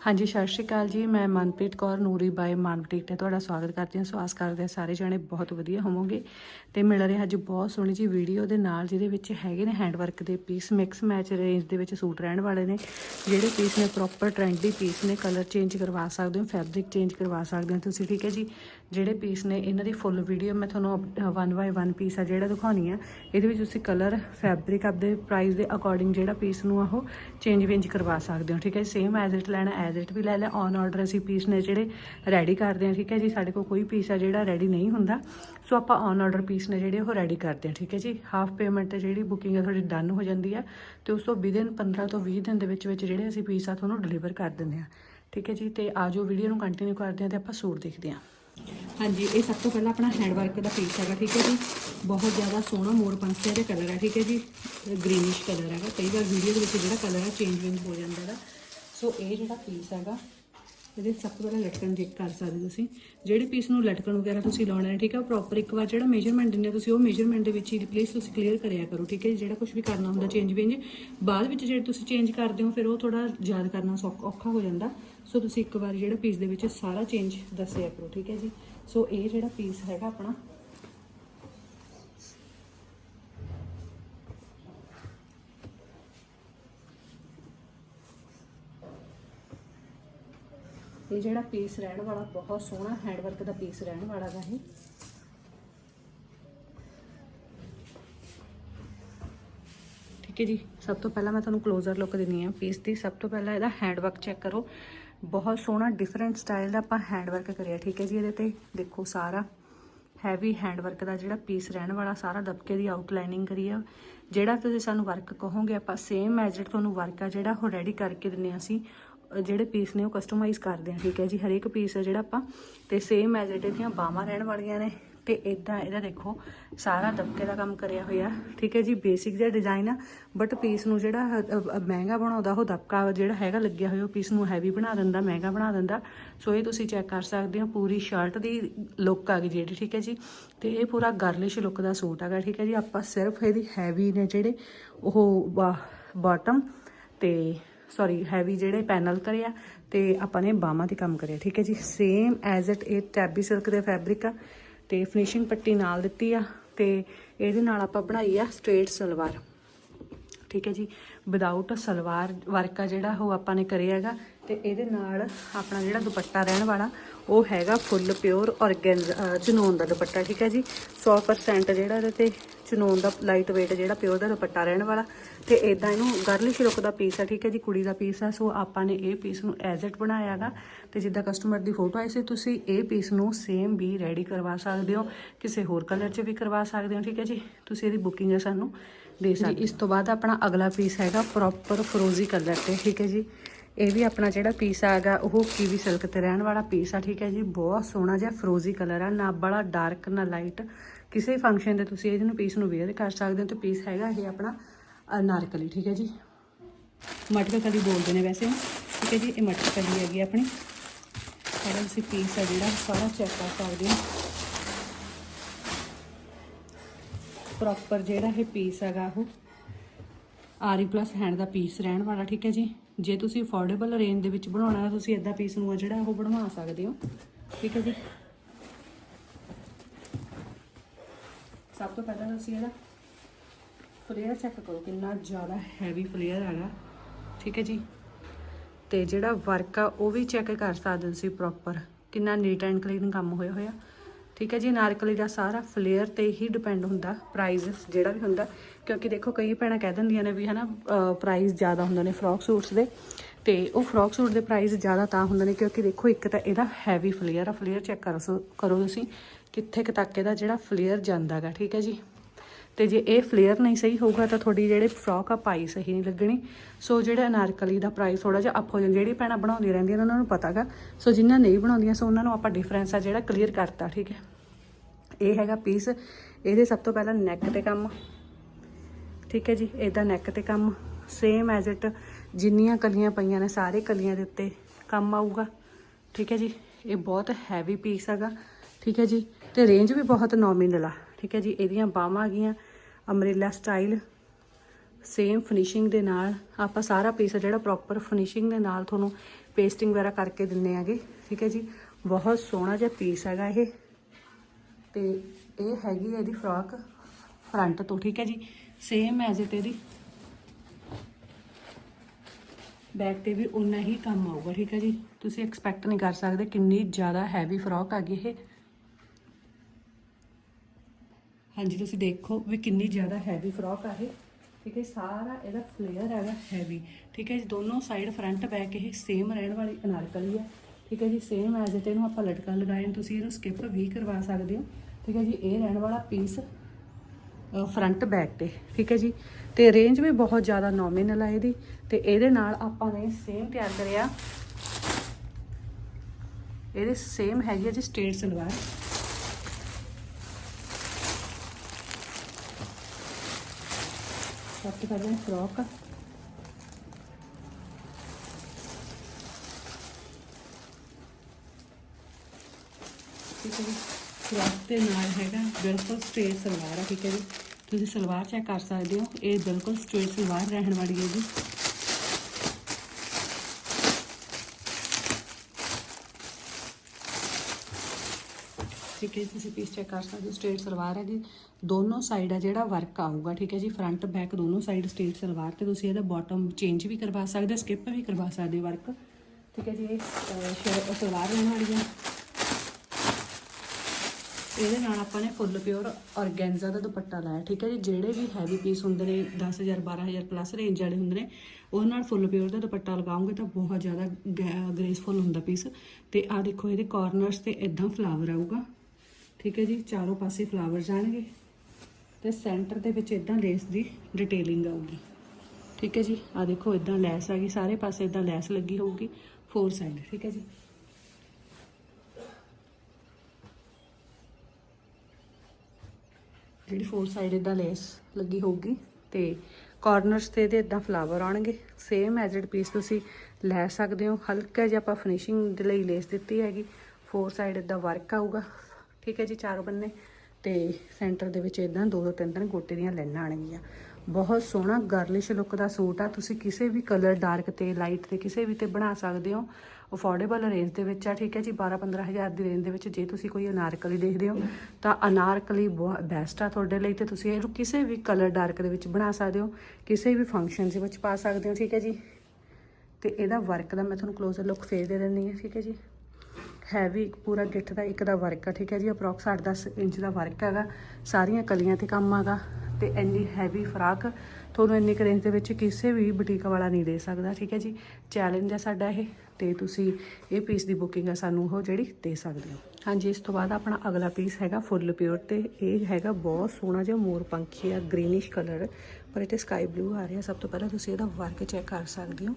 ਹਾਂਜੀ, ਸਤਿ ਸ਼੍ਰੀ ਅਕਾਲ ਜੀ। ਮੈਂ ਮਨਪ੍ਰੀਤ ਕੌਰ, ਨੂਰੀ ਬਾਈ ਮਨਪ੍ਰੀਤ ਤੇ ਤੁਹਾਡਾ ਸਵਾਗਤ ਕਰਦੀ ਹਾਂ। ਸੋ ਆਸ ਕਰਦੇ ਹਾਂ ਸਾਰੇ ਜਣੇ, ਬਹੁਤ ਵਧੀਆ ਹੋਵੋਗੇ। ਤੇ ਮਿਲ ਰਿਹਾ ਅੱਜ ਬਹੁਤ ਸੋਹਣੀ ਜੀ ਵੀਡੀਓ ਦੇ ਨਾਲ, ਜਿਹਦੇ ਵਿੱਚ ਹੈਗੇ ਨੇ ਹੈਂਡਵਰਕ ਦੇ ਪੀਸ ਮਿਕਸ ਮੈਚ ਰੇਂਜ ਦੇ ਵਿੱਚ ਸੂਟ ਰਹਿਣ ਵਾਲੇ ਨੇ, ਜਿਹੜੇ ਪੀਸ ਨੇ ਪ੍ਰੋਪਰ ਟ੍ਰੈਂਡੀ ਪੀਸ ਨੇ ਕਲਰ ਚੇਂਜ ਕਰਵਾ ਸਕਦੇ ਹੋ ਫੈਬਰਿਕ ਚੇਂਜ ਕਰਵਾ ਸਕਦੇ ਹੋ ਤੁਸੀਂ, ਠੀਕ ਹੈ ਜੀ? ਜਿਹੜੇ ਪੀਸ ਨੇ, ਇਹਨਾਂ ਦੀ ਫੁੱਲ ਵੀਡੀਓ ਮੈਂ ਤੁਹਾਨੂੰ ਵਨ ਬਾਈ ਵਨ ਪੀਸ ਆ ਜਿਹੜਾ ਦਿਖਾਉਣੀ ਆ। ਇਹਦੇ ਵਿੱਚ ਤੁਸੀਂ ਕਲਰ ਫੈਬਰਿਕ ਆਪਦੇ ਪ੍ਰਾਈਸ ਦੇ ਅਕੋਰਡਿੰਗ ਜਿਹੜਾ ਪੀਸ ਨੂੰ ਆਹੋ ਚੇਂਜ ਵੇਂਜ ਕਰਵਾ ਸਕਦੇ ਹੋ, ਠੀਕ ਹੈ ਸੇਮ ਐਜ਼ ਇਟ ਲੈਣਾ ਐਜ਼ ਇਟ ਵੀ ਲੈ ਲੈ ਔਨ ਆਰਡਰ ਅਸੀਂ ਪੀਸ ਨੇ ਜਿਹੜੇ ਰੈਡੀ ਕਰਦੇ ਹਾਂ, ਠੀਕ ਹੈ ਜੀ? ਸਾਡੇ ਕੋਲ ਕੋਈ ਪੀਸ ਆ ਜਿਹੜਾ ਰੈਡੀ ਨਹੀਂ ਹੁੰਦਾ। ਸੋ ਆਪਾਂ ਔਨ ਆਰਡਰ ਪੀਸ ਨੇ ਜਿਹੜੇ ਉਹ ਰੈਡੀ ਕਰਦੇ ਹਾਂ, ਠੀਕ ਹੈ ਜੀ? ਹਾਫ ਪੇਮੈਂਟ ਤੇ ਜਿਹੜੀ ਬੁਕਿੰਗ ਆ ਤੁਹਾਡੀ ਡਨ ਹੋ ਜਾਂਦੀ ਆ। ਤੇ ਉਸ ਤੋਂ ਵਿਦਿਨ 15 ਤੋਂ 20 ਦਿਨ ਦੇ ਵਿੱਚ ਵਿੱਚ ਜਿਹੜੇ ਅਸੀਂ ਪੀਸ ਆ ਤੁਹਾਨੂੰ ਡਿਲੀਵਰ ਕਰ ਦਿੰਦੇ ਆ ਠੀਕ ਹੈ ਜੀ? ਤੇ ਆਜੋ ਵੀਡੀਓ ਨੂੰ ਕੰਟੀਨਿਊ ਕਰਦੇ ਹਾਂ ਤੇ ਆਪਾਂ ਸੂਟ ਦੇਖਦੇ ਹਾਂ। ਹਾਂਜੀ, ਇਹ ਸਭ ਤੋਂ ਪਹਿਲਾਂ ਆਪਣਾ ਹੈਂਡ ਵਰਕ ਦਾ ਪੀਸ ਹੈਗਾ, ਠੀਕ ਹੈ ਜੀ। ਬਹੁਤ ਜ਼ਿਆਦਾ ਸੋਹਣਾ ਮੋਰ ਪੰਖੇ ਦੇ ਕਲਰ ਹੈ, ਠੀਕ ਹੈ ਜੀ। ਗ੍ਰੀਨਿਸ਼ ਕਲਰ ਹੈਗਾ। ਕਈ ਵਾਰ ਵੀਡੀਓ ਦੇ ਵਿੱਚ ਜਿਹੜਾ ਕਲਰ ਹੈ ਚੇਂਜ ਵੇਂਜ ਹੋ ਜਾਂਦਾ ਹੈਗਾ। ਸੋ ਇਹ ਜਿਹੜਾ ਪੀਸ ਹੈਗਾ ਇਹਦੇ ਸਭ ਤੋਂ ਪਹਿਲਾਂ ਲਟਕਣ ਚੈੱਕ ਕਰ ਸਕਦੇ ਹੋ ਤੁਸੀਂ। ਜਿਹੜੇ ਪੀਸ ਨੂੰ ਲਟਕਣ ਵਗੈਰਾ ਤੁਸੀਂ ਲਾਉਣਾ ਹੈ, ਠੀਕ ਹੈ ਪ੍ਰੋਪਰ ਇੱਕ ਵਾਰ ਜਿਹੜਾ ਮੇਜਰਮੈਂਟ ਦਿੰਦੇ ਹੋ ਤੁਸੀਂ ਉਹ ਮੇਜਰਮੈਂਟ ਦੇ ਵਿੱਚ ਹੀ ਰਿਪਲੇਸ ਤੁਸੀਂ ਕਲੀਅਰ ਕਰਿਆ ਕਰੋ, ਠੀਕ ਹੈ ਜੀ। ਜਿਹੜਾ ਕੁਝ ਵੀ ਕਰਨਾ ਹੁੰਦਾ ਚੇਂਜ ਵੇਂਜ ਬਾਅਦ ਵਿੱਚ ਜਿਹੜੇ ਤੁਸੀਂ ਚੇਂਜ ਕਰਦੇ ਹੋ, ਫਿਰ ਉਹ ਥੋੜਾ ਯਾਦ ਕਰਨਾ ਸੌਖ- ਔਖਾ ਹੋ ਜਾਂਦਾ। ਸੋ ਤੁਸੀਂ ਇੱਕ ਵਾਰ ਜਿਹੜਾ ਪੀਸ ਦੇ ਵਿੱਚ ਸਾਰਾ ਚੇਂਜ ਦੱਸਿਆ ਕਰੋ, ਠੀਕ ਹੈ ਜੀ। ਸੋ ਇਹ ਜਿਹੜਾ ਪੀਸ ਹੈਗਾ ਆਪਣਾ ਇਹ ਜਿਹੜਾ ਪੀਸ ਰਹਿਣ ਵਾਲਾ, ਬਹੁਤ ਸੋਹਣਾ ਹੈਂਡਵਰਕ ਦਾ ਪੀਸ ਰਹਿਣ ਵਾਲਾ ਗਾ ਇਹ। ਠੀਕ ਹੈ ਜੀ, ਸਭ ਤੋਂ ਪਹਿਲਾਂ ਮੈਂ ਤੁਹਾਨੂੰ ਕਲੋਜ਼ਰ ਲੁੱਕ ਦਿੰਨੀ ਆ ਪੀਸ ਦੀ। ਸਭ ਤੋਂ ਪਹਿਲਾਂ ਇਹਦਾ ਹੈਂਡਵਰਕ ਚੈੱਕ ਕਰੋ। ਬਹੁਤ ਸੋਹਣਾ ਡਿਫਰੈਂਟ ਸਟਾਈਲ ਦਾ ਆਪਾਂ ਹੈਂਡਵਰਕ ਕਰਿਆ, ਠੀਕ ਹੈ ਜੀ, ਇਹਦੇ ਤੇ ਦੇਖੋ ਸਾਰਾ ਹੈਵੀ ਹੈਂਡਵਰਕ ਦਾ ਜਿਹੜਾ ਪੀਸ ਰਹਿਣ ਵਾਲਾ, ਸਾਰਾ ਦਬਕੇ ਦੀ ਆਊਟਲਾਈਨਿੰਗ ਕਰੀ ਆ। ਜਿਹੜਾ ਤੁਸੀਂ ਸਾਨੂੰ ਵਰਕ ਕਹੋਗੇ, ਆਪਾਂ ਸੇਮ ਐਜ ਤੁਹਾਨੂੰ ਵਰਕ ਆ ਜਿਹੜਾ ਉਹ ਰੈਡੀ ਕਰਕੇ ਦਿੰਨੇ ਆ ਅਸੀਂ। ਜਿਹੜੇ ਪੀਸ ਨੇ ਉਹ ਕਸਟਮਾਈਜ਼ ਕਰਦੇ ਆ, ਠੀਕ ਹੈ ਜੀ? ਹਰੇਕ ਪੀਸ ਹੈ ਜਿਹੜਾ ਆਪਾਂ, ਤੇ ਸੇਮ ਐਜ ਇਟ ਇਹਦੀਆਂ ਬਾਹਾਂ ਰਹਿਣ ਵਾਲੀਆਂ ਨੇ। ਤੇ ਇਦਾਂ ਇਹਦਾ ਦੇਖੋ, ਸਾਰਾ ਦਬਕੇ ਦਾ ਕੰਮ ਕਰਿਆ ਹੋਇਆ, ਠੀਕ ਹੈ ਜੀ? ਬੇਸਿਕ ਜਿਹਾ ਡਿਜ਼ਾਈਨ ਆ ਬਟ ਪੀਸ ਨੂੰ ਜਿਹੜਾ ਮਹਿੰਗਾ ਬਣਾਉਂਦਾ, ਉਹ ਦਬਕਾ ਜਿਹੜਾ ਹੈਗਾ ਲੱਗਿਆ ਹੋਇਆ, ਉਹ ਪੀਸ ਨੂੰ ਹੈਵੀ ਬਣਾ ਦਿੰਦਾ, ਮਹਿੰਗਾ ਬਣਾ ਦਿੰਦਾ। ਸੋ ਇਹ ਤੁਸੀਂ ਚੈੱਕ ਕਰ ਸਕਦੇ ਹੋ, ਪੂਰੀ ਸ਼ਰਟ ਦੀ ਲੁੱਕ ਆ ਗਈ ਜਿਹੜੀ, ਠੀਕ ਹੈ ਜੀ? ਤੇ ਇਹ ਪੂਰਾ ਗਰਲਿਸ਼ ਲੁੱਕ ਦਾ ਸੂਟ ਹੈਗਾ, ਠੀਕ ਹੈ ਜੀ? ਆਪਾਂ ਸਿਰਫ ਇਹਦੀ ਹੈਵੀ ਨੇ ਜਿਹੜੇ, ਉਹ ਬਾਟਮ ਤੇ ਸੌਰੀ ਹੈਵੀ ਜਿਹੜੇ ਪੈਨਲ ਕਰਿਆ ਤੇ ਆਪਾਂ ਨੇ ਬਾਹਾਂ ਤੇ ਕੰਮ ਕਰਿਆ, ਠੀਕ ਹੈ ਜੀ? ਸੇਮ ਐਜ਼ ਇਟ ਇਹ ਟੈਬੀ ਸਿਲਕ ਦੇ ਫੈਬਰਿਕ ਆ, ਤੇ ਫਿਨਿਸ਼ਿੰਗ ਪੱਟੀ ਨਾਲ ਦਿੱਤੀ ਆ, ਤੇ ਇਹਦੇ ਨਾਲ ਆਪਾਂ ਬਣਾਈ ਆ ਸਟ੍ਰੇਟ ਸਲਵਾਰ, ਠੀਕ ਹੈ ਜੀ? ਵਿਦਆਊਟ ਸਲਵਾਰ ਵਰਕ ਆ ਜਿਹੜਾ ਉਹ ਆਪਾਂ ਨੇ ਕਰਿਆ ਹੈਗਾ, ਤੇ ਇਹਦੇ ਨਾਲ ਆਪਣਾ ਜਿਹੜਾ ਦੁਪੱਟਾ ਰਹਿਣ ਵਾਲਾ, ਉਹ ਹੈਗਾ ਫੁੱਲ ਪਿਓਰ ਔਰਗੈਂਜ਼ ਚਨੋਨ ਦਾ ਦੁਪੱਟਾ, ਠੀਕ ਹੈ ਜੀ? 100% ਜਿਹੜਾ ਇਹਦੇ ਤੇ ਚਨੋਨ ਦਾ ਲਾਈਟ weight ਜਿਹੜਾ ਪਿਓਰ ਦਾ ਦੁਪੱਟਾ ਰਹਿਣ ਵਾਲਾ। ਤੇ ਇਦਾਂ ਇਹਨੂੰ ਗਰਲਿਸ਼ ਲੁੱਕ ਦਾ ਪੀਸ ਆ ਠੀਕ ਹੈ ਜੀ ਕੁੜੀ ਦਾ ਪੀਸ ਆ। ਸੋ ਆਪਾਂ ਨੇ ਇਹ ਪੀਸ ਨੂੰ ਐਜ਼ ਇਟ ਬਣਾਇਆ ਹੈਗਾ ਤੇ ਜਿੱਦਾਂ ਕਸਟਮਰ ਦੀ ਫੋਟੋ ਆਈ ਸੀ ਤੁਸੀਂ ਇਹ ਪੀਸ ਨੂੰ ਸੇਮ ਵੀ ਰੈਡੀ ਕਰਵਾ ਸਕਦੇ ਹੋ। ਕਿਸੇ ਹੋਰ ਕਲਰ 'ਚ ਵੀ ਕਰਵਾ ਸਕਦੇ ਹੋ ਠੀਕ ਹੈ ਜੀ। ਤੁਸੀਂ ਇਹਦੀ ਬੁਕਿੰਗ ਸਾਨੂੰ ਦੇ ਸਕਦੇ ਇਸ ਤੋਂ ਬਾਅਦ ਆਪਣਾ ਅਗਲਾ ਪੀਸ ਹੈਗਾ ਪ੍ਰੋਪਰ ਫਰੋਜ਼ੀ ਕਲਰ ਤੇ ਠੀਕ ਹੈ ਜੀ। ਇਹ ਵੀ ਆਪਣਾ ਜਿਹੜਾ ਪੀਸ ਆਗਾ ਉਹ ਕੀਵੀ ਸਿਲਕ ਤੇ ਰਹਿਣ ਵਾਲਾ ਪੀਸ ਆ ਠੀਕ ਹੈ ਜੀ। ਬਹੁਤ ਸੋਹਣਾ ਜਿਹਾ ਫਰੋਜ਼ੀ ਕਲਰ ਆ ਨਾ ਬੜਾ ਡਾਰਕ ਨਾ ਲਾਈਟ ਕਿਸੇ ਫੰਕਸ਼ਨ ਤੇ ਤੁਸੀਂ ਇਹਨੂੰ ਪੀਸ ਨੂੰ ਵੇਅਰ ਕਰ ਸਕਦੇ ਹੋ ਤੇ ਪੀਸ ਹੈਗਾ ਇਹ ਆਪਣਾ ਅਨਾਰਕਲੀ ਠੀਕ ਹੈ ਜੀ? ਮਟਕਾ ਕਲੀ ਬੋਲਦੇ ਨੇ ਵੈਸੇ ਠੀਕ ਹੈ ਜੀ? ਇਹ ਮਟਕਾ ਕਲੀ ਹੈਗੀ ਆਪਣੀ। ਸਾਰਾ ਤੁਸੀਂ ਪੀਸ ਆ ਜਿਹੜਾ, ਸਾਰਾ ਚੈੱਕ ਕਰ ਸਕਦੇ ਹੋ। ਪ੍ਰੋਪਰ ਜਿਹੜਾ ਇਹ ਪੀਸ ਹੈਗਾ ਉਹ, ਆਰੀ ਪਲੱਸ ਹੈਂਡ ਦਾ ਪੀਸ ਰਹਿਣ ਵਾਲਾ, ਠੀਕ ਹੈ ਜੀ? ਜੇ ਤੁਸੀਂ ਅਫੋਰਡੇਬਲ ਰੇਂਜ ਦੇ ਵਿੱਚ ਬਣਾਉਣਾ ਹੈ, ਤੁਸੀਂ ਇਦਾਂ ਪੀਸ ਨੂੰ ਜਿਹੜਾ ਉਹ ਬਣਵਾ ਸਕਦੇ ਹੋ, ਠੀਕ ਹੈ ਜੀ? ਸਭ ਤੋਂ ਪਹਿਲਾਂ ਤੁਸੀਂ ਇਹਦਾ ਫਲੇਅਰ ਚੈੱਕ ਕਰੋ ਕਿੰਨਾ ਜ਼ਿਆਦਾ ਹੈਵੀ ਫਲੇਅਰ ਹੈਗਾ। ਠੀਕ ਹੈ ਜੀ। ਤੇ ਜਿਹੜਾ ਵਰਕ ਆ, ਉਹ ਵੀ ਚੈੱਕ ਕਰ ਸਕਦੇ ਹੋ ਤੁਸੀਂ ਪ੍ਰੋਪਰ ਕਿੰਨਾ ਨੀਟ ਐਂਡ ਕਲੀਨ ਕੰਮ ਹੋਇਆ ਹੋਇਆ। ਠੀਕ ਹੈ ਜੀ, ਨਾਰਕਲੀ ਦਾ ਸਾਰਾ ਫਲੇਅਰ ਤੇ ਹੀ ਡਿਪੈਂਡ ਹੁੰਦਾ ਪ੍ਰਾਈਸ ਜਿਹੜਾ ਵੀ ਹੁੰਦਾ। ਕਿਉਂਕਿ ਦੇਖੋ, ਕਈ ਭੈਣਾਂ ਕਹਿ ਦਿੰਦੀਆਂ ਨੇ ਵੀ ਹਨਾ ਪ੍ਰਾਈਸ ਜ਼ਿਆਦਾ ਹੁੰਦੇ ਨੇ ਫਰੋਕ ਸੂਟਸ ਦੇ। ਤੇ ਉਹ ਫਰੋਕ ਸੂਟ ਦੇ ਪ੍ਰਾਈਸ ਜ਼ਿਆਦਾ ਤਾਂ ਹੁੰਦੇ ਨੇ ਕਿਉਂਕਿ ਦੇਖੋ ਇੱਕ ਤਾਂ ਇਹਦਾ ਹੈਵੀ ਫਲੇਅਰ ਆ ਫਲੇਅਰ ਚੈੱਕ ਕਰੋ ਸੋ- ਕਰੋ ਤੁਸੀਂ ਕਿੱਥੇ ਕੁ ਤੱਕ ਇਹਦਾ ਜਿਹੜਾ ਫਲੇਅਰ ਜਾਂਦਾਗਾ ਠੀਕ ਹੈ ਜੀ? ਤੇ ਜੇ ਇਹ ਫਲੇਅਰ ਨਹੀਂ ਸਹੀ ਹੋਊਗਾ ਤਾਂ ਤੁਹਾਡੀ ਜਿਹੜੇ ਫਰੋਕ ਆ ਪਾਈ ਸਹੀ ਨਹੀਂ ਲੱਗਣੀ। ਸੋ ਜਿਹੜਾ ਅਨਾਰਕਲੀ ਦਾ ਪ੍ਰਾਈਸ ਥੋੜਾ ਜਿਹਾ ਅਪ ਹੋ ਜਾਂਦਾ, ਜਿਹੜੀ ਭੈਣਾਂ ਬਣਾਉਂਦੀਆਂ ਰਹਿੰਦੀਆਂ ਉਹਨਾਂ ਨੂੰ ਪਤਾਗਾ ਸੋ ਜਿਨ੍ਹਾਂ ਨਹੀਂ ਬਣਾਉਂਦੀਆਂ, ਸੋ ਉਹਨਾਂ ਨੂੰ ਆਪਾਂ ਡਿਫਰੈਂਸ ਆ ਜਿਹੜਾ ਕਲੀਅਰ ਕਰਤਾ, ਠੀਕ ਹੈ? ਇਹ ਹੈਗਾ ਪੀਸ ਇਹਦੇ ਸਭ ਤੋਂ ਪਹਿਲਾਂ ਨੈਕ ਤੇ ਕੰਮ, ਠੀਕ ਹੈ ਜੀ? ਇਹਦਾ ਨੈਕ ਤੇ ਕੰਮ ਸੇਮ ਐਜ਼ ਇਟ ਜਿੰਨੀਆਂ ਕਲੀਆਂ ਪਈਆਂ ਨੇ, ਸਾਰੇ ਕਲੀਆਂ ਦੇ ਉੱਤੇ ਕੰਮ ਆਊਗਾ। ਠੀਕ ਹੈ ਜੀ? ਇਹ ਬਹੁਤ ਹੈਵੀ ਪੀਸ ਹੈਗਾ। ਠੀਕ ਹੈ ਜੀ? ਤੇ ਰੇਂਜ ਵੀ ਬਹੁਤ ਨੋਮੀਨਲ ਆ। ਠੀਕ ਹੈ ਜੀ? ਇਹਦੀਆਂ ਬਾਹਾਂ ਆ ਗਈਆਂ ਅਮਰੇਲਾ ਸਟਾਈਲ ਸੇਮ ਫਿਨਿਸ਼ਿੰਗ ਦੇ ਨਾਲ। ਆਪਾਂ ਸਾਰਾ ਪੀਸ ਜਿਹੜਾ ਪ੍ਰੋਪਰ ਫਿਨਿਸ਼ਿੰਗ ਦੇ ਨਾਲ ਤੁਹਾਨੂੰ ਪੇਸਟਿੰਗ ਵਗੈਰਾ ਕਰਕੇ ਦਿੰਨੇ ਆਗੇ ਠੀਕ ਹੈ ਜੀ? ਬਹੁਤ ਸੋਹਣਾ ਜਿਹਾ ਪੀਸ ਹੈਗਾ ਇਹ। ਤੇ ਇਹ ਹੈਗੀ ਇਹਦੀ ਫਰਾਕ ਫਰੰਟ ਤੋਂ। ਠੀਕ ਹੈ ਜੀ? ਸੇਮ ਐਜ਼ ਇਟ ਇਹਦੀ। ਬੈਕ ਤੇ ਵੀ ਉਨਾ ਹੀ ਕੰਮ ਆਊਗਾ, ਠੀਕ ਹੈ ਜੀ? ਤੁਸੀਂ ਐਕਸਪੈਕਟ ਨਹੀਂ ਕਰ ਸਕਦੇ ਕਿੰਨੀ ਜ਼ਿਆਦਾ ਹੈਵੀ ਫਰੋਕ ਆ ਗਈ ਇਹ। ਹਾਂਜੀ, ਤੁਸੀਂ ਦੇਖੋ ਵੀ ਕਿੰਨੀ ਜ਼ਿਆਦਾ ਹੈਵੀ ਫਰੋਕ ਆ ਇਹ, ਠੀਕ ਹੈ? ਸਾਰਾ ਇਹਦਾ ਫਲੇਅਰ ਹੈਗਾ ਹੈਵੀ ਠੀਕ ਹੈ ਜੀ? ਦੋਨੋਂ ਸਾਈਡ ਫਰੰਟ ਬੈਕ ਇਹ ਸੇਮ ਰਹਿਣ ਵਾਲੀ ਅਨਾਰਕਲੀ ਹੈ, ਠੀਕ ਹੈ ਜੀ? ਸੇਮ ਐਜ਼ ਇਟ ਇਹਨੂੰ ਆਪਾਂ ਲਟਕਾ ਲਗਾਏ ਤੁਸੀਂ ਇਹਨੂੰ ਸਕਿਪ ਵੀ ਕਰਵਾ ਸਕਦੇ ਹੋ, ਠੀਕ ਹੈ ਜੀ? ਇਹ ਰਹਿਣ ਵਾਲਾ ਪੀਸ ਫਰੰਟ ਬੈਕ ਤੇ, ਠੀਕ ਹੈ ਜੀ? ਤੇ ਰੇਂਜ ਵੀ ਬਹੁਤ ਜ਼ਿਆਦਾ ਨੋਮੀਨਲ ਆ ਇਹਦੀ, ਤੇ ਇਹਦੇ ਨਾਲ ਆਪਾਂ ਨੇ ਸੇਮ ਤਿਆਰ ਕਰਿਆ। ਇਹਦੇ ਸੇਮ ਹੈਗੀ ਹੈ ਜੀ ਸਟੇਟ ਸਲਵਾਰ। ਸਭ ਤੋਂ ਪਹਿਲਾਂ ਫਰੋਕ ਠੀਕ ਹੈ ਜੀ? ਫਰੋਕ ਦੇ ਨਾਲ ਹੈਗਾ ਬਿਲਕੁਲ ਸਟ੍ਰੇਟ ਸਲਵਾਰ ਆ ਠੀਕ ਹੈ ਜੀ। ਤੁਸੀਂ ਸਲਵਾਰ ਚੈੱਕ ਕਰ ਸਕਦੇ ਹੋ ਇਹ ਬਿਲਕੁਲ ਸਟ੍ਰੇਟ ਸਲਵਾਰ ਰਹਿਣ ਵਾਲੀ ਹੈ ਜੀ। ਠੀਕ ਹੈ ਜੀ, ਤੁਸੀਂ ਪੀਸ ਚੈੱਕ ਕਰ ਸਕਦੇ ਹੋ ਸਟ੍ਰੇਟ ਸਲਵਾਰ ਹੈ ਜੀ। ਦੋਨੋਂ ਸਾਈਡ ਆ ਜਿਹੜਾ ਵਰਕ ਆਊਗਾ ਠੀਕ ਹੈ ਜੀ ਫਰੰਟ ਬੈਕ ਦੋਨੋਂ ਸਾਈਡ ਸਟ੍ਰੇਟ ਸਲਵਾਰ ਤੇ ਤੁਸੀਂ ਇਹਦਾ ਬਾਟਮ ਚੇਂਜ ਵੀ ਕਰਵਾ ਸਕਦੇ ਹੋ ਸਕਿਪ ਵੀ ਕਰਵਾ ਸਕਦੇ ਹੋ ਵਰਕ ਠੀਕ ਹੈ ਜੀ ਇਹ ਸ਼ਰ- ਸਲਵਾਰ ਰਹਿਣ ਵਾਲੀ ਹੈ। ਇਹਦੇ ਨਾਲ ਆਪਾਂ ਨੇ ਫੁੱਲ ਪਿਓਰ ਔਰਗੈਂਜ਼ਾ ਦਾ ਦੁਪੱਟਾ ਲਾਇਆ, ਠੀਕ ਹੈ ਜੀ? ਜਿਹੜੇ ਵੀ ਹੈਵੀ ਪੀਸ ਹੁੰਦੇ ਨੇ 10000 12000 ਪਲੱਸ ਰੇਂਜ ਵਾਲੇ ਹੁੰਦੇ ਨੇ ਉਹ ਨਾਲ ਫੁੱਲ ਪਿਓਰ ਦਾ ਦੁਪੱਟਾ ਲਗਾਉਂਗੇ ਤਾਂ ਬਹੁਤ ਜ਼ਿਆਦਾ ਗ੍ਰੇਸਫੁਲ ਹੁੰਦਾ ਪੀਸ ਤੇ ਆ ਦੇਖੋ ਇਹਦੇ ਕਾਰਨਰਸ ਤੇ ਇਦਾਂ ਫਲਾਵਰ ਆਊਗਾ, ਠੀਕ ਹੈ ਜੀ? ਚਾਰੋਂ ਪਾਸੇ ਫਲਾਵਰ ਜਾਣਗੇ। ਤੇ ਸੈਂਟਰ ਦੇ ਵਿੱਚ ਇਦਾਂ ਲੇਸ ਦੀ ਡਿਟੇਲਿੰਗ ਆਊਗੀ, ਠੀਕ ਹੈ ਜੀ? ਆ ਦੇਖੋ ਇਦਾਂ ਲੈਸ ਆ ਗਈ, ਸਾਰੇ ਪਾਸੇ ਇਦਾਂ ਲੈਸ ਲੱਗੀ ਹੋਊਗੀ ਫੋਰ ਸਾਈਡ ਠੀਕ ਹੈ ਜੀ? ਜਿਹੜੀ ਫੋਰ ਸਾਈਡ ਇਦਾਂ ਲੇਸ ਲੱਗੀ ਹੋਊਗੀ ਤੇ ਕਾਰਨਰਸ ਤੇ ਇਹਦੇ ਇਦਾਂ ਫਲਾਵਰ ਆਉਣਗੇ। ਸੇਮ ਐਜ਼ ਇਟ ਪੀਸ ਤੁਸੀਂ ਲੈ ਸਕਦੇ ਹੋ। ਹਲਕਾ ਜਿਹਾ ਆਪਾਂ ਫਿਨਿਸ਼ਿੰਗ ਦੇ ਲਈ ਲੇਸ ਦਿੱਤੀ ਹੈਗੀ। ਫੋਰ ਸਾਈਡ ਇਦਾਂ ਵਰਕ ਆਊਗਾ। ਠੀਕ ਹੈ ਜੀ, ਚਾਰ ਬੰਨੇ। ਤੇ ਸੈਂਟਰ ਦੇ ਵਿੱਚ ਇਦਾਂ ਦੋ ਦੋ ਤਿੰਨ ਤਿੰਨ ਗੋਟੇ ਦੀਆਂ ਲਾਈਨਾਂ ਆਣਗੀਆਂ ਬਹੁਤ ਸੋਹਣਾ ਗਰਲਿਸ਼ ਲੁੱਕ ਦਾ ਸੂਟ ਆ। ਤੁਸੀਂ ਕਿਸੇ ਵੀ ਕਲਰ ਡਾਰਕ ਤੇ ਲਾਈਟ ਤੇ ਕਿਸੇ ਵੀ ਤੇ ਬਣਾ ਸਕਦੇ ਹੋ। ਅਫੋਰਡੇਬਲ ਰੇਂਜ ਦੇ ਵਿੱਚ ਆ ਠੀਕ ਹੈ ਜੀ? 12 15000 ਦੀ ਰੇਂਜ ਦੇ ਵਿੱਚ ਜੇ ਤੁਸੀਂ ਕੋਈ ਅਨਾਰਕਲੀ ਦੇਖਦੇ ਹੋ, ਤਾਂ ਅਨਾਰਕਲੀ ਬੈਸਟ ਆ ਤੁਹਾਡੇ ਲਈ ਤੇ ਤੁਸੀਂ ਇਹਨੂੰ ਕਿਸੇ ਵੀ ਕਲਰ ਡਾਰਕ ਦੇ ਵਿੱਚ ਬਣਾ ਸਕਦੇ ਹੋ, ਕਿਸੇ ਵੀ ਫੰਕਸ਼ਨ ਦੇ ਵਿੱਚ ਪਾ ਸਕਦੇ ਹੋ, ਠੀਕ ਹੈ ਜੀ? ਤੇ ਇਹਦਾ ਵਰਕ ਦਾ ਮੈਂ ਤੁਹਾਨੂੰ ਕਲੋਜ਼ਰ ਲੁੱਕ ਫੇਰ ਦੇ ਦਿੰਦੀ ਹਾਂ, ਠੀਕ ਹੈ ਜੀ? ਹੈਵੀ ਪੂਰਾ ਗਿੱਠ ਦਾ ਇੱਕ ਦਾ ਵਰਕ ਆ, ਠੀਕ ਹੈ ਜੀ? ਅਪਰੋਕਸ 8-10 ਇੰਚ ਦਾ ਵਰਕ ਹੈਗਾ, ਸਾਰੀਆਂ ਕਲੀਆਂ ਤੇ ਕੰਮ ਆਗਾ। ਤੇ ਇੰਨੀ ਹੈਵੀ ਫਰਾਕ ਤੁਹਾਨੂੰ ਇੰਨੀ ਕੁ ਰੇਂਜ ਦੇ ਵਿੱਚ ਕਿਸੇ ਵੀ ਬੁਟੀਕ ਵਾਲਾ ਨਹੀਂ ਦੇ ਸਕਦਾ, ਠੀਕ ਹੈ ਜੀ? ਚੈਲੰਜ ਹੈ ਸਾਡਾ ਇਹ ਤੇ ਤੁਸੀਂ ਇਹ ਪੀਸ ਦੀ ਬੁਕਿੰਗ ਆ ਸਾਨੂੰ ਉਹ ਜਿਹੜੀ ਦੇ ਸਕਦੇ ਹੋ। ਹਾਂਜੀ, ਇਸ ਤੋਂ ਬਾਅਦ ਆਪਣਾ ਅਗਲਾ ਪੀਸ ਹੈਗਾ ਫੁੱਲ ਪਿਓਰ ਤੇ ਇਹ ਹੈਗਾ ਬਹੁਤ ਸੋਹਣਾ ਜਿਹਾ ਮੋਰ ਪੰਖੀ ਆ ਗ੍ਰੀਨਿਸ਼ ਕਲਰ ਪਰ ਇਹ ਤੇ ਸਕਾਈ ਬਲੂ ਆ ਰਿਹਾ। ਸਭ ਤੋਂ ਪਹਿਲਾਂ ਤੁਸੀਂ ਇਹਦਾ ਵਰਕ ਚੈੱਕ ਕਰ ਸਕਦੇ ਹੋ।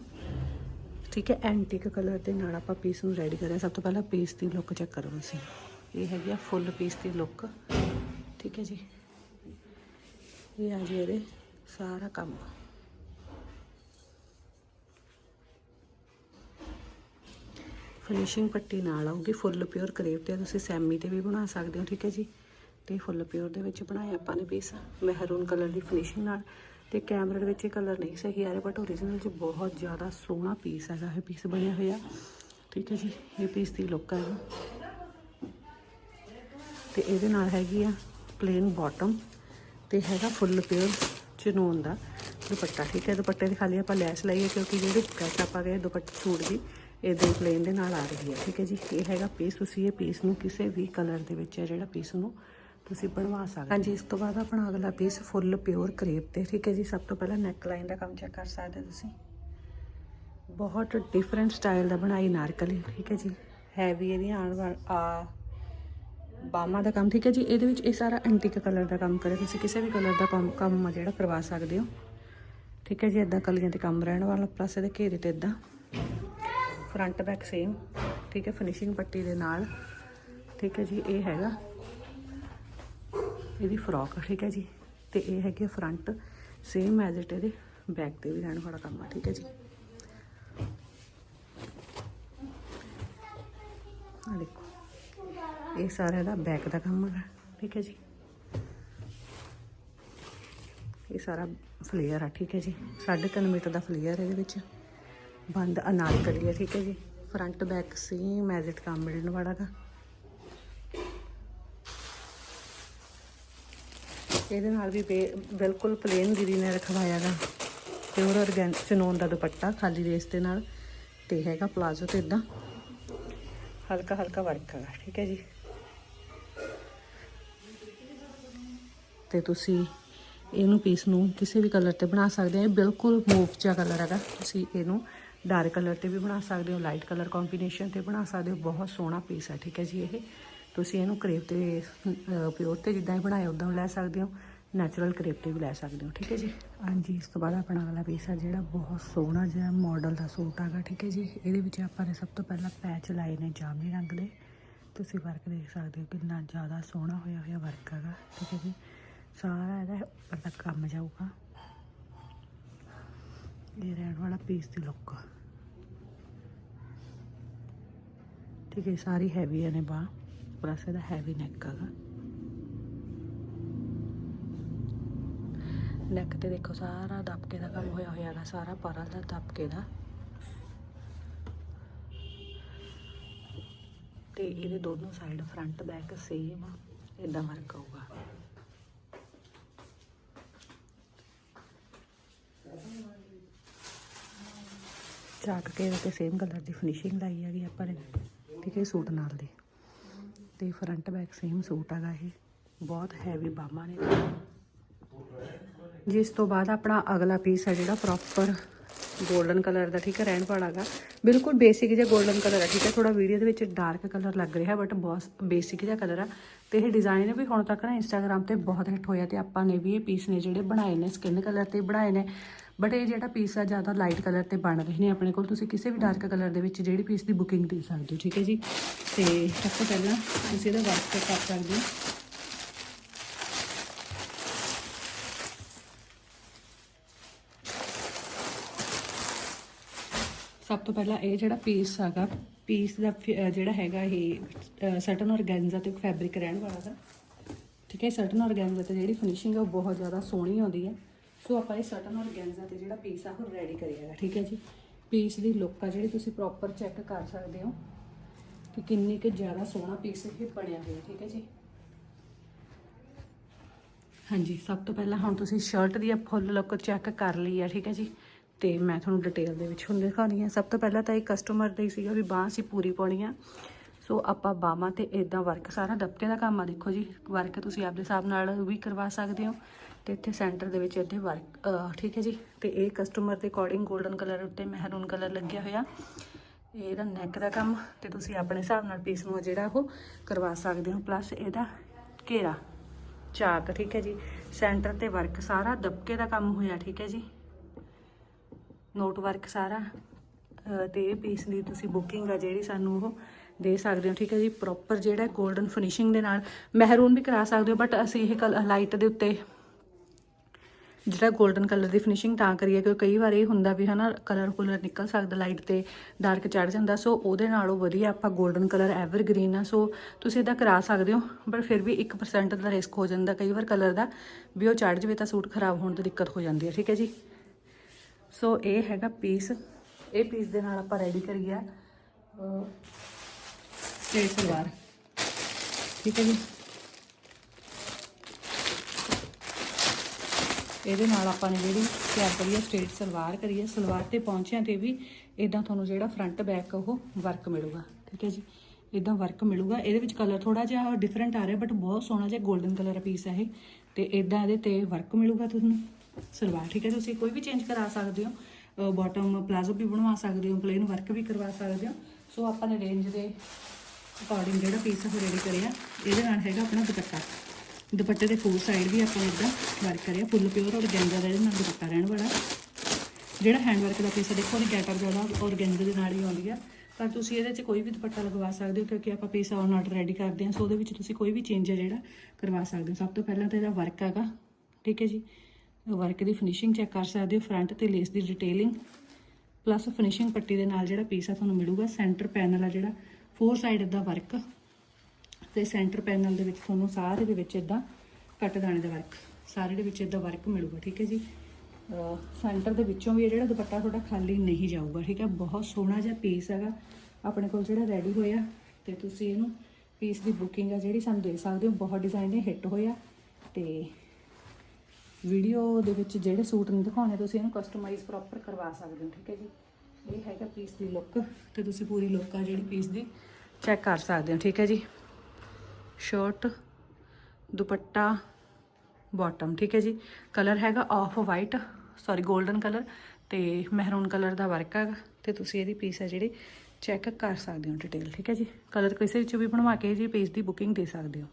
ਠੀਕ ਹੈ ਐਂਟੀਕ ਕਲਰ ਦੇ ਨਾਲ ਆਪਾਂ ਪੀਸ ਨੂੰ ਰੈਡੀ ਕਰਿਆ। ਸਭ ਤੋਂ ਪਹਿਲਾਂ ਪੀਸ ਦੀ ਲੁੱਕ ਚੈੱਕ ਕਰੋ ਤੁਸੀਂ। ਇਹ ਹੈਗੀ ਆ ਫੁੱਲ ਪੀਸ ਦੀ ਲੁੱਕ ਠੀਕ ਹੈ ਜੀ? ਇਹ ਆ ਜੀ ਇਹਦੇ ਸਾਰਾ ਕੰਮ। ਫਿਨਿਸ਼ਿੰਗ ਪੱਟੀ ਨਾਲ ਆਊਗੀ ਫੁੱਲ ਪਿਓਰ ਕਰੇਪ ਤੇ ਤੁਸੀਂ ਸੈਮੀ ਤੇ ਵੀ ਬਣਾ ਸਕਦੇ ਹੋ, ਠੀਕ ਹੈ ਜੀ? ਤੇ ਫੁੱਲ ਪਿਓਰ ਦੇ ਵਿੱਚ ਬਣਾਇਆ ਆਪਾਂ ਨੇ ਪੀਸ ਮਹਿਰੂਨ ਕਲਰ ਦੀ ਫਿਨਿਸ਼ਿੰਗ ਨਾਲ। ਤੇ ਕੈਮਰੇ ਦੇ ਵਿੱਚ ਇਹ ਕਲਰ ਨਹੀਂ ਸਹੀ ਆ ਰਿਹਾ ਬਟ ਓਰੀਜਨਲ 'ਚ ਬਹੁਤ ਜ਼ਿਆਦਾ ਸੋਹਣਾ ਪੀਸ ਹੈਗਾ ਇਹ ਪੀਸ ਬਣਿਆ ਹੋਇਆ। ਠੀਕ ਹੈ ਜੀ, ਇਹ ਪੀਸ ਦੀ ਲੁੱਕ ਹੈ ਤੇ ਇਹਦੇ ਨਾਲ ਹੈਗੀ ਆ ਪਲੇਨ ਬਾਟਮ ਤੇ ਹੈਗਾ ਫੁੱਲ ਪਿਓਰ ਚਨੋਨ ਦਾ ਦੁਪੱਟਾ, ਠੀਕ ਹੈ? ਦੁਪੱਟੇ ਦੀ ਖਾਲੀ ਆਪਾਂ ਲੈਸ ਲਈਏ ਕਿਉਂਕਿ ਜਿਹੜੀ ਕੱਟ ਆਪਾਂ ਗਏ ਦੁਪੱਟੇ ਸੂਟ ਦੀ ਇਦਾਂ ਹੀ ਪਲੇਨ ਦੇ ਨਾਲ ਆ ਰਹੀ ਹੈ, ਠੀਕ ਹੈ ਜੀ? ਇਹ ਹੈਗਾ ਪੀਸ ਤੁਸੀਂ ਇਹ ਪੀਸ ਨੂੰ ਕਿਸੇ ਵੀ ਕਲਰ ਦੇ ਵਿੱਚ ਹੈ ਜਿਹੜਾ ਪੀਸ ਨੂੰ ਤੁਸੀਂ ਬਣਵਾ ਸਕਦੇ ਹਾਂਜੀ, ਇਸ ਤੋਂ ਬਾਅਦ ਆਪਣਾ ਅਗਲਾ ਪੀਸ ਫੁੱਲ ਪਿਓਰ ਕਰੇਪ ਤੇ, ਠੀਕ ਹੈ ਜੀ? ਸਭ ਤੋਂ ਪਹਿਲਾਂ ਨੈਕ ਲਾਈਨ ਦਾ ਕੰਮ ਚੈੱਕ ਕਰ ਸਕਦੇ ਤੁਸੀਂ। ਬਹੁਤ ਡਿਫਰੈਂਟ ਸਟਾਈਲ ਦਾ ਬਣਾਈ ਨਾਰਕਲੀ, ਠੀਕ ਹੈ ਜੀ? ਹੈਵੀ ਇਹਦੀਆਂ ਆਉਣ ਵਾਲ ਆ ਬਾਮਾ ਦਾ ਕੰਮ, ਠੀਕ ਹੈ ਜੀ? ਇਹਦੇ ਵਿੱਚ ਇਹ ਸਾਰਾ ਐਂਟੀਕ ਕਲਰ ਦਾ ਕੰਮ ਕਰੇ ਤੁਸੀਂ ਕਿਸੇ ਵੀ ਕਲਰ ਦਾ ਕੰਮ ਕੰਮ ਆ ਜਿਹੜਾ ਕਰਵਾ ਸਕਦੇ ਹੋ। ਠੀਕ ਹੈ ਜੀ? ਇਦਾਂ ਕਲੀਆਂ ਤੇ ਕੰਮ ਰਹਿਣ ਵਾਲਾ। ਪਲੱਸ ਇਹਦੇ ਘੇਰੇ ਤੇ ਇਦਾਂ ਫਰੰਟ ਬੈਕ ਸੇਮ ਠੀਕ ਹੈ? ਫਿਨਿਸ਼ਿੰਗ ਪੱਟੀ ਦੇ ਨਾਲ। ਠੀਕ ਹੈ ਜੀ? ਇਹ ਹੈਗਾ ਇਹਦੀ ਫਰੋਕ ਠੀਕ ਹੈ ਜੀ? ਤੇ ਇਹ ਹੈਗੀ ਫਰੰਟ ਸੇਮ ਐਜ਼ ਇਟ ਇਹਦੇ ਬੈਕ ਤੇ ਵੀ ਰਹਿਣ ਵਾਲਾ ਕੰਮ ਆ। ਠੀਕ ਹੈ ਜੀ ਆ ਦੇਖੋ ਇਹ ਸਾਰਾ ਇਹਦਾ ਬੈਕ ਦਾ ਕੰਮ ਹੈਗਾ। ਠੀਕ ਹੈ ਜੀ। ਇਹ ਸਾਰਾ ਫਲੇਅਰ ਆ, ਠੀਕ ਹੈ ਜੀ। 3.5 ਮੀਟਰ ਦਾ ਫਲੇਅਰ ਇਹਦੇ ਵਿੱਚ। ਬੰਦ ਅਨਾਰਕਲੀ ਹੈ, ਠੀਕ ਹੈ ਜੀ। Front back same as it ਕੰਮ ਮਿਲਣ ਵਾਲਾ ਗਾ। ਇਹਦੇ ਨਾਲ ਵੀ ਬੇ- ਬਿਲਕੁਲ ਪਲੇਨ ਦੀਦੀ ਨੇ ਰਖਵਾਇਆ ਗਾ। ਪਿਓਰ ਔਰਗੈਨ ਚਨੋਨ ਦਾ ਦੁਪੱਟਾ, ਖਾਲੀ ਰੇਸ ਦੇ ਨਾਲ। ਤੇ ਹੈਗਾ ਪਲਾਜ਼ੋ ਤੇ ਇਦਾਂ ਹਲਕਾ ਹਲਕਾ ਵਰਕ ਹੈਗਾ, ਠੀਕ ਹੈ ਜੀ। ਤੇ ਤੁਸੀਂ ਇਹਨੂੰ ਪੀਸ ਨੂੰ ਕਿਸੇ ਵੀ ਕਲਰ ਤੇ ਬਣਾ ਸਕਦੇ ਹੋ। ਇਹ ਬਿਲਕੁਲ ਮੂਵ ਜਿਹਾ ਕਲਰ ਹੈਗਾ। ਤੁਸੀਂ ਇਹਨੂੰ ਡਾਰਕ ਕਲਰ ਤੇ ਵੀ ਬਣਾ ਸਕਦੇ ਹੋ ਲਾਈਟ ਕਲਰ ਕੰਬੀਨੇਸ਼ਨ ਤੇ ਬਣਾ ਸਕਦੇ ਹੋ। ਬਹੁਤ ਸੋਹਣਾ ਪੀਸ ਹੈ, ਠੀਕ ਹੈ ਜੀ ਇਹ। ਤੁਸੀਂ ਇਹਨੂੰ ਕਰੇਪ ਤੇ ਪਿਓਰ ਤੇ ਜਿੱਦਾਂ ਹੀ ਬਣਾਇਆ, ਉਦਾਂ ਲੈ ਸਕਦੇ ਹੋ। ਨੈਚੁਰਲ ਕਰੇਪ ਤੇ ਵੀ ਲੈ ਸਕਦੇ ਹੋ, ਠੀਕ ਹੈ ਜੀ। ਹਾਂਜੀ, ਇਸ ਤੋਂ ਬਾਅਦ ਆਪਣਾ ਅਗਲਾ ਪੀਸ ਹੈ ਜਿਹੜਾ ਬਹੁਤ ਸੋਹਣਾ ਜਿਹਾ ਮਾਡਲ ਦਾ ਸੂਟ ਹੈਗਾ, ਠੀਕ ਹੈ ਜੀ। ਇਹਦੇ ਵਿੱਚ ਆਪਾਂ ਨੇ ਸਭ ਤੋਂ ਪਹਿਲਾਂ ਪੈਚ ਲਾਏ ਨੇ ਜਾਮਨੀ ਰੰਗ ਦੇ। ਤੁਸੀਂ ਵਰਕ ਦੇਖ ਸਕਦੇ ਹੋ ਕਿੰਨਾ ਜ਼ਿਆਦਾ ਸੋਹਣਾ ਹੋਇਆ ਹੋਇਆ ਵਰਕ ਹੈਗਾ, ਠੀਕ ਹੈ ਜੀ। ਸਾਰਾ ਇਹਦਾ ਉੱਪਰ ਤੱਕ ਕੰਮ ਜਾਊਗਾ। ਇਹ ਰਹਿਣ ਵਾਲਾ ਪੀਸ ਦੀ ਲੁੱਕ ਠੀਕ ਹੈ, ਸਾਰੀ ਹੈਵੀ ਨੇ ਬਾਹ ਪਲੱਸ ਇਹਦਾ ਹੈਵੀ ਨੈਕ ਹੈਗਾ। ਨੈਕ ਤੇ ਦੇਖੋ, ਸਾਰਾ ਦਬਕੇ ਦਾ ਕੰਮ ਹੋਇਆ ਹੋਇਆ ਹੈਗਾ, ਸਾਰਾ ਪਰਲ ਦਾ ਦਬਕੇ ਦਾ। ਤੇ ਇਹਦੇ ਦੋਨੋਂ ਸਾਈਡ ਫਰੰਟ ਬੈਕ ਸੇਮ ਇਦਾਂ ਵਰਕ ਆਊਗਾ ਚਾਕ ਕੇ ਤੇ ਸੇਮ ਕਲਰ ਦੀ ਫਿਨਿਸ਼ਿੰਗ ਲਾਈ ਹੈਗੀ ਆਪਾਂ ਨੇ, ਠੀਕ ਹੈ ਸੂਟ ਨਾਲ ਦੇ। ਤੇ ਫਰੰਟ ਬੈਕ ਸੇਮ ਸੂਟ ਹੈਗਾ ਇਹ, ਬਹੁਤ ਹੈਵੀ ਬਾਹਾਂ ਨੇ। ਜਿਸ ਤੋਂ ਬਾਅਦ ਆਪਣਾ ਅਗਲਾ ਪੀਸ ਹੈ ਜਿਹੜਾ ਪ੍ਰੋਪਰ ਗੋਲਡਨ ਕਲਰ ਦਾ, ਠੀਕ ਹੈ, ਰਹਿਣ ਵਾਲਾ ਹੈਗਾ। ਬਿਲਕੁਲ ਬੇਸਿਕ ਜਿਹਾ ਗੋਲਡਨ ਕਲਰ ਹੈ, ਠੀਕ ਹੈ ਥੋੜਾ ਵੀਡੀਓ ਦੇ ਵਿੱਚ ਡਾਰਕ ਕਲਰ ਲੱਗ ਰਿਹਾ ਬਟ ਬਹੁਤ ਬੇਸਿਕ ਜਿਹਾ ਕਲਰ ਆ। ਤੇ ਇਹ ਡਿਜ਼ਾਈਨ ਵੀ ਹੁਣ ਤੱਕ ਨਾ ਇੰਸਟਾਗ੍ਰam ਤੇ ਬਹੁਤ ਹਿੱਟ ਹੋਇਆ ਤੇ ਆਪਾਂ ਨੇ ਵੀ ਇਹ ਪੀਸ ਨੇ ਜਿਹੜੇ ਬਣਾਏ ਨੇ ਸਕਿਨ ਕਲਰ ਤੇ ਬਣਾਏ ਨੇ। ਬਟ ਇਹ ਜਿਹੜਾ ਪੀਸ ਆ, ਜ਼ਿਆਦਾ ਲਾਈਟ ਕਲਰ ਤੇ ਬਣ ਰਹੇ ਨੇ ਆਪਣੇ ਕੋਲ। ਤੁਸੀਂ ਕਿਸੇ ਵੀ ਡਾਰਕ ਕਲਰ ਦੇ ਵਿੱਚ ਜਿਹੜੀ ਪੀਸ ਦੀ ਬੁਕਿੰਗ ਦੇ ਸਕਦੇ ਹੋ, ਠੀਕ ਹੈ ਜੀ? ਤੇ ਸਭ ਤੋਂ ਪਹਿਲਾਂ ਤੁਸੀਂ ਇਹਦਾ ਵਰਕ ਕਰ ਸਕਦੇ ਹੋ। ਸਭ ਤੋਂ ਪਹਿਲਾਂ ਇਹ ਜਿਹੜਾ ਪੀਸ ਹੈਗਾ ਪੀਸ ਦਾ ਫਿ- ਜਿਹੜਾ ਹੈਗਾ ਇਹ ਸਟਨ ਔਰਗੈਂਜ਼ਾ ਤੇ ਫੈਬਰਿਕ ਰਹਿਣ ਵਾਲਾ ਦਾ ਠੀਕ ਹੈ ਸਟਨ ਔਰਗੈਂਜ਼ਾ ਤੇ ਜਿਹੜੀ ਫਿਨਿਸ਼ਿੰਗ ਹੈ ਉਹ ਬਹੁਤ ਜ਼ਿਆਦਾ ਸੋਹਣੀ ਆਉਂਦੀ ਹੈ। ਸੋ ਆਪਾਂ ਇਹ ਸਟਨ ਔਰਗੈਂਜ਼ਾ ਤੇ ਜਿਹੜਾ ਪੀਸ ਆ ਉਹ ਰੈਡੀ ਕਰੀਏਗਾ, ਠੀਕ ਹੈ ਜੀ? ਪੀਸ ਦੀ ਲੁੱਕ ਆ ਜਿਹੜੀ ਤੁਸੀਂ ਪ੍ਰੋਪਰ ਚੈੱਕ ਕਰ ਸਕਦੇ ਹੋ ਕਿ ਕਿੰਨੀ ਕਿ ਜ਼ਿਆਦਾ ਸੋਹਣਾ ਪੀਸ ਇਹ ਬਣਿਆ ਹੋਇਆ, ਠੀਕ ਹੈ ਜੀ? ਹਾਂਜੀ, ਸਭ ਤੋਂ ਪਹਿਲਾਂ ਹੁਣ ਤੁਸੀਂ ਸ਼ਰਟ ਦੀ ਫੁੱਲ ਲੁੱਕ ਚੈੱਕ ਕਰ ਲਈ ਆ, ਠੀਕ ਹੈ ਜੀ? ਤੇ ਮੈਂ ਤੁਹਾਨੂੰ ਡਿਟੇਲ ਦੇ ਵਿੱਚ ਹੁਣ ਦਿਖਾਉਣੀ ਹੈ ਸਭ ਤੋਂ ਪਹਿਲਾਂ ਤਾਂ ਇਹ ਕਸਟਮਰ ਦਾ ਹੀ ਸੀਗਾ ਵੀ ਬਾਂਹ ਅਸੀਂ ਪੂਰੀ ਪਾਉਣੀ ਆ। ਸੋ ਆਪਾਂ ਬਾਹਾਂ ਤੇ ਇਦਾਂ ਵਰਕ ਸਾਰਾ ਦਬਕੇ ਦਾ ਕੰਮ ਆ, ਦੇਖੋ ਜੀ ਵਰਕ ਤੁਸੀਂ ਆਪਦੇ ਹਿਸਾਬ ਨਾਲ ਵੀ ਕਰਵਾ ਸਕਦੇ ਹੋ। ਤੇ ਇੱਥੇ ਸੈਂਟਰ ਦੇ ਵਿੱਚ ਇੱਥੇ ਵਰਕ ਠੀਕ ਹੈ ਜੀ। ਤੇ ਇਹ ਕਸਟਮਰ ਦੇ ਅਕੋਰਡਿੰਗ 골ਡਨ ਕਲਰ ਉੱਤੇ ਮਹਿਰੂਨ ਕਲਰ ਲੱਗਿਆ ਹੋਇਆ। ਇਹਦਾ ਨੈਕ ਦਾ ਕੰਮ, ਤੇ ਤੁਸੀਂ ਆਪਣੇ ਹਿਸਾਬ ਨਾਲ ਪੀਸ ਨੂੰ ਜਿਹੜਾ ਉਹ ਕਰਵਾ ਸਕਦੇ ਹੋ। ਪਲੱਸ ਇਹਦਾ ਘੇਰਾ, ਚਾਕ, ਠੀਕ ਹੈ ਜੀ। ਸੈਂਟਰ ਤੇ ਵਰਕ ਸਾਰਾ ਦਬਕੇ ਦਾ ਕੰਮ ਹੋਇਆ, ਠੀਕ ਹੈ ਜੀ। ਨੋਟ ਵਰਕ ਸਾਰਾ, ਅਹ, ਤੇ ਇਹ ਪੀਸ ਦੀ ਤੁਸੀਂ ਬੁਕਿੰਗ ਆ ਜਿਹੜੀ ਸਾਨੂੰ ਉਹ ਦੇ ਸਕਦੇ ਹੋ, ਠੀਕ ਹੈ ਜੀ। ਪ੍ਰੋਪਰ ਜਿਹੜਾ 골ਡਨ ਫਿਨਿਸ਼ਿੰਗ ਦੇ ਨਾਲ ਮਹਿਰੂਨ ਵੀ ਕਰਾ ਸਕਦੇ ਹੋ ਬਟ ਅਸੀਂ ਇਹ ਲਾਈਟ ਦੇ ਉੱਤੇ ਜਿਹੜਾ 골ਡਨ ਕਲਰ ਦੀ ਫਿਨਿਸ਼ਿੰਗ ਤਾਂ ਕਰੀਏ, ਕਿਉਂਕਿ ਕਈ ਵਾਰ ਇਹ ਹੁੰਦਾ ਵੀ ਹਨਾ ਕਲਰ ਕੁਲਰ ਨਿਕਲ ਸਕਦਾ ਲਾਈਟ ਤੇ ਡਾਰਕ ਚੜ ਜਾਂਦਾ ਸੋ ਉਹਦੇ ਨਾਲੋਂ ਵਧੀਆ ਆਪਾਂ 골ਡਨ ਕਲਰ ਐਵਰਗ੍ਰੀਨ ਆ ਸੋ ਤੁਸੀਂ ਇਦਾਂ ਕਰਾ ਸਕਦੇ ਹੋ, ਪਰ ਫਿਰ ਵੀ 1% ਦਾ ਰਿਸਕ ਹੋ ਜਾਂਦਾ ਕਈ ਵਾਰ ਕਲਰ ਦਾ, ਵੀ ਉਹ ਚੜ ਜਵੇ ਤਾਂ ਸੂਟ ਖਰਾਬ ਹੋਣ ਦੀ ਦਿੱਕਤ ਹੋ ਜਾਂਦੀ ਹੈ, ਠੀਕ ਹੈ ਜੀ? ਸੋ ਇਹ ਹੈਗਾ ਪੀਸ ਇਹ ਪੀਸ ਦੇ ਨਾਲ ਆਪਾਂ ਰੈਡੀ ਕਰੀਆ ਸਟ੍ਰੇਟ ਸਲਵਾਰ, ਠੀਕ ਹੈ ਜੀ? ਇਹਦੇ ਨਾਲ ਆਪਾਂ ਨੇ ਜਿਹੜੀ ਤਿਆਰ ਕਰੀਏ ਸਟ੍ਰੇਟ ਸਲਵਾਰ ਕਰੀਏ ਸਲਵਾਰ ਤੇ ਪਹੁੰਚਿਆਂ ਤੇ ਵੀ ਇਦਾਂ ਤੁਹਾਨੂੰ ਜਿਹੜਾ ਫਰੰਟ ਬੈਕ ਉਹ ਵਰਕ ਮਿਲੂਗਾ, ਠੀਕ ਹੈ ਜੀ? ਇਦਾਂ ਵਰਕ ਮਿਲੂਗਾ। ਇਹਦੇ ਵਿੱਚ ਕਲਰ ਥੋੜਾ ਜਿਹਾ ਡਿਫਰੈਂਟ ਆ ਰਿਹਾ ਬਟ ਬਹੁਤ ਸੋਹਣਾ ਜਿਹਾ 골ਡਨ ਕਲਰ ਪੀਸ ਹੈ ਇਹ। ਤੇ ਇਦਾਂ ਇਹਦੇ ਤੇ ਵਰਕ ਮਿਲੂਗਾ ਤੁਹਾਨੂੰ ਸਲਵਾਰ, ਠੀਕ ਹੈ? ਤੁਸੀਂ ਕੋਈ ਵੀ ਚੇਂਜ ਕਰਾ ਸਕਦੇ ਹੋ ਬਾਟਮ ਪਲਾਜ਼ੋ ਵੀ ਬਣਵਾ ਸਕਦੇ ਹੋ ਪਲੇਨ ਵਰਕ ਵੀ ਕਰਵਾ ਸਕਦੇ ਹੋ। ਸੋ ਆਪਾਂ ਨੇ ਰੇਂਜ ਦੇ ਅਕੋਰਡਿੰਗ ਜਿਹੜਾ ਪੀਸ ਉਹ ਰੈਡੀ ਕਰਿਆ। ਇਹਦੇ ਨਾਲ ਹੈਗਾ ਆਪਣਾ ਦੁਪੱਟਾ। ਦੁਪੱਟੇ ਦੇ ਫੋਰ ਸਾਈਡ ਵੀ ਆਪਾਂ ਇਦਾਂ ਵਰਕ ਕਰਿਆ। ਫੁੱਲ ਪਿਓਰ ਔਰ ਗੈਂਜਾ ਦਾ ਇਹਦੇ ਨਾਲ ਦੁਪੱਟਾ ਰਹਿਣ ਵਾਲਾ। ਜਿਹੜਾ ਹੈਂਡ ਵਰਕ ਦਾ ਪੀਸ ਹੈ ਦੇਖੋ ਉਹਦੀ ਗੈਟਰ ਜਿਹੜਾ ਔਰ ਗੈਂਜੇ ਦੇ ਨਾਲ ਹੀ ਆਉਂਦੀ ਆ। ਪਰ ਤੁਸੀਂ ਇਹਦੇ 'ਚ ਕੋਈ ਵੀ ਦੁਪੱਟਾ ਲਗਵਾ ਸਕਦੇ ਹੋ, ਕਿਉਂਕਿ ਆਪਾਂ ਪੀਸ ਆਨ ਆਰਡਰ ਰੈਡੀ ਕਰਦੇ ਹਾਂ ਸੋ ਉਹਦੇ ਵਿੱਚ ਤੁਸੀਂ ਕੋਈ ਵੀ ਚੇਂਜ ਹੈ ਜਿਹੜਾ ਕਰਵਾ ਸਕਦੇ ਹੋ। ਸਭ ਤੋਂ ਪਹਿਲਾਂ ਤਾਂ ਇਹਦਾ ਵਰਕ ਹੈਗਾ, ਠੀਕ ਹੈ ਜੀ? ਵਰਕ ਦੀ ਫਿਨਿਸ਼ਿੰਗ ਚੈੱਕ ਕਰ ਸਕਦੇ ਹੋ ਫਰੰਟ ਤੇ ਲੇਸ ਦੀ ਡਿਟੇਲਿੰਗ ਪਲੱਸ ਫਿਨਿਸ਼ਿੰਗ ਪੱਟੀ ਦੇ ਨਾਲ ਜਿਹੜਾ ਪੀਸ ਆ, ਤੁਹਾਨੂੰ ਮਿਲੂਗਾ ਸੈਂਟਰ ਪੈਨਲ ਆ ਜਿਹੜਾ। ਫੋਰ ਸਾਈਡ ਦਾ ਵਰਕ ਤੇ ਸੈਂਟਰ ਪੈਨਲ ਦੇ ਵਿੱਚ ਤੁਹਾਨੂੰ ਸਾਰੇ ਦੇ ਵਿੱਚ ਇਦਾਂ ਕੱਟ ਦਾਣੇ ਦਾ ਵਰਕ ਸਾਰੇ ਦੇ ਵਿੱਚ ਇਦਾਂ ਵਰਕ ਮਿਲੂਗਾ, ਠੀਕ ਹੈ ਜੀ? ਸੈਂਟਰ ਦੇ ਵਿੱਚੋਂ ਵੀ ਜਿਹੜਾ ਦੁਪੱਟਾ ਤੁਹਾਡਾ ਖਾਲੀ ਨਹੀਂ ਜਾਊਗਾ, ਠੀਕ ਹੈ? ਬਹੁਤ ਸੋਹਣਾ ਜਿਹਾ ਪੀਸ ਹੈਗਾ, ਆਪਣੇ ਕੋਲ ਜਿਹੜਾ ਰੈਡੀ ਹੋਇਆ ਤੇ ਤੁਸੀਂ ਇਹਨੂੰ ਪੀਸ ਦੀ ਬੁਕਿੰਗ ਆ ਜਿਹੜੀ ਸਾਨੂੰ ਦੇ ਸਕਦੇ ਹੋ, ਬਹੁਤ ਡਿਜ਼ਾਈਨ ਨੇ ਹਿੱਟ ਹੋਇਆ ਤੇ ਵੀਡੀਓ ਦੇ ਵਿੱਚ ਜਿਹੜੇ ਸੂਟ ਨੂੰ ਦਿਖਾਉਣੇ, ਤੁਸੀਂ ਇਹਨੂੰ ਕਸਟਮਾਈਜ਼ ਪ੍ਰੋਪਰ ਕਰਵਾ ਸਕਦੇ ਹੋ, ਠੀਕ ਹੈ ਜੀ? ਇਹ ਹੈਗਾ ਪੀਸ ਦੀ ਲੁੱਕ ਤੇ ਤੁਸੀਂ ਪੂਰੀ ਲੁੱਕ ਆ ਜਿਹੜੀ ਪੀਸ ਦੀ ਚੈੱਕ ਕਰ ਸਕਦੇ ਹੋ, ਠੀਕ ਹੈ ਜੀ? ਸ਼ਰਟ, ਦੁਪੱਟਾ ਬਾਟਮ ਠੀਕ ਹੈ ਜੀ। ਕਲਰ ਹੈਗਾ off white sorry golden colour ਤੇ ਮਹਿਰੂਨ ਕਲਰ ਦਾ ਵਰਕ ਹੈਗਾ ਤੇ ਤੁਸੀਂ ਇਹਦੀ ਪੀਸ ਹੈ ਜਿਹੜੀ ਚੈੱਕ ਕਰ ਸਕਦੇ ਹੋ ਡਿਟੇਲ ਠੀਕ ਹੈ ਜੀ। ਕਲਰ ਕਿਸੇ ਵਿੱਚ ਵੀ ਬਣਵਾ ਕੇ ਜੀ ਪੀਸ ਦੀ ਬੁਕਿੰਗ ਦੇ ਸਕਦੇ ਹੋ।